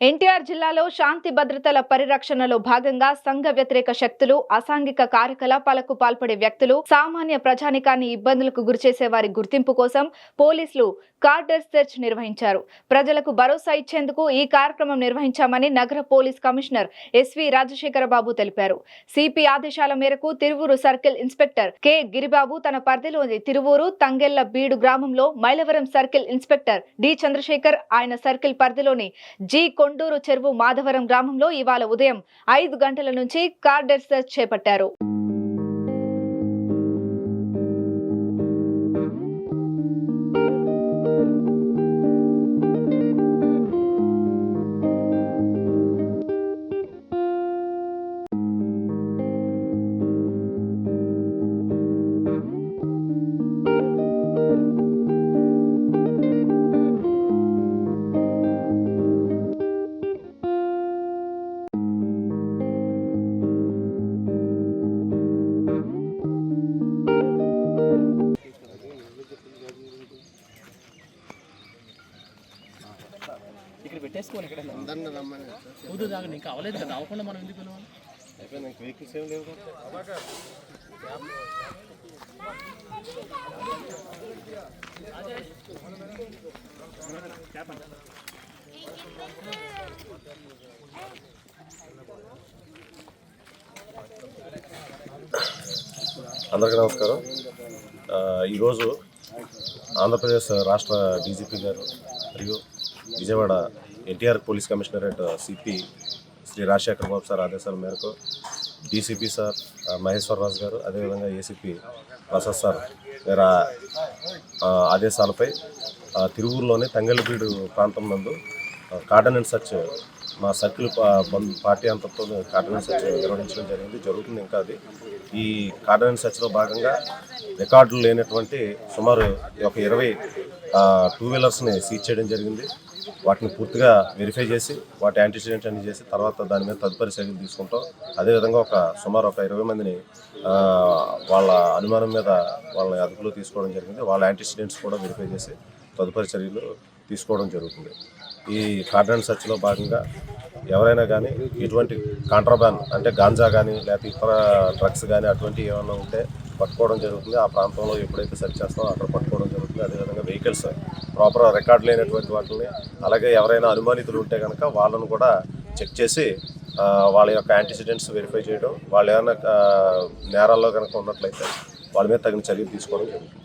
ఎన్టీఆర్ జిల్లాలో శాంతి భద్రతల పరిరక్షణలో భాగంగా సంఘ వ్యతిరేక శక్తులు అసాంఘిక కార్యకలాపాలకు పాల్పడే వ్యక్తులు సామాన్య ప్రజానికాన్ని ఇబ్బందులకు గురిచేసే వారి గుర్తింపు కోసం పోలీసులు కార్డర్ సెర్చ్ నిర్వహించారు. ప్రజలకు భరోసా ఇచ్చేందుకు ఈ కార్యక్రమం నిర్వహించామని నగర police commissioner SV Rajasekhara Babu తెలిపారు. సిపి ఆదేశాల మేరకు Tiruvuru circle inspector K. Giribabu తన పరిధిలోని తిరువూరు తంగెళ్ళ బీడు గ్రామంలో Mylavaram circle inspector D. Chandrasekhar ఆయన సర్కిల్ పరిధిలోని జి. కొండూరు చెరువు మాధవరం గ్రామంలో ఇవాళ ఉదయం ఐదు గంటల నుంచి కార్డర్ సెర్చ్ చేపట్టారు. పెట్టేసుకోవాలి ఇక్కడ అందరిని రమ్మని వద్దు తాగండి ఇంకా అవ్వలేదు కదా అవ్వకుండా మనం ఎందుకు పిలవాలి వెహికల్స్ ఏం లేవు. అందరికీ నమస్కారం. ఈరోజు ఆంధ్రప్రదేశ్ రాష్ట్ర డీజీపీ గారు మరియు Vijayawada NTR police commissionerate CP Shri Rajasekhar Babu sir ఆదేశాల మేరకు డీసీపీ సార్ మహేశ్వరరాజు గారు అదేవిధంగా ఏసీపీ ప్రసాద్ సార్ వేరే ఆదేశాలపై ఆ, తిరువూరులోని తంగెలబీడు ప్రాంతం నందు కార్డనెన్స్ సర్చ్ మా సర్కిల్ పా- పార్టీ అంతతో కార్డన్ సర్చ్ నిర్వహించడం జరిగింది జరుగుతుంది ఇంకా అది. ఈ కార్డనెన్స్ సర్చ్లో భాగంగా రికార్డులు లేనటువంటి సుమారు ఒక ఇరవై టూ వీలర్స్ని సీజ్ చేయడం జరిగింది. వాటిని పూర్తిగా వెరిఫై చేసి వాటి యాంటీసిడెంట్ అన్ని చేసి తర్వాత దాని మీద తదుపరి చర్యలు తీసుకుంటాం. అదేవిధంగా ఒక సుమారు ఒక ఇరవై మందిని వాళ్ళ అనుమానం మీద వాళ్ళని అదుపులో తీసుకోవడం జరిగింది. వాళ్ళ యాంటీసిడెంట్స్ కూడా వెరిఫై చేసి తదుపరి చర్యలు తీసుకోవడం జరుగుతుంది. ఈ కార్డన్ సర్చ్లో భాగంగా ఎవరైనా కానీ ఇటువంటి కాంట్రాబ్యాన్ అంటే గాంజా కానీ లేకపోతే ఇతర డ్రగ్స్ కానీ అటువంటి ఏమైనా ఉంటే పట్టుకోవడం జరుగుతుంది. ఆ ప్రాంతంలో ఎప్పుడైతే సెర్చ్ చేస్తామో అక్కడ పట్టుకోవడం జరుగుతుంది. అదేవిధంగా వెహికల్స్ ప్రాపర్ రికార్డ్ లేనటువంటి వాటిని అలాగే ఎవరైనా అనుమానితులు ఉంటే కనుక వాళ్ళను కూడా చెక్ చేసి వాళ్ళ యొక్క యాంటీసిడెంట్స్ వెరిఫై చేయడం వాళ్ళు ఏమైనా నేరాల్లో కనుక ఉన్నట్లయితే వాళ్ళ మీద తగిన చర్యలు తీసుకోవడం జరుగుతుంది.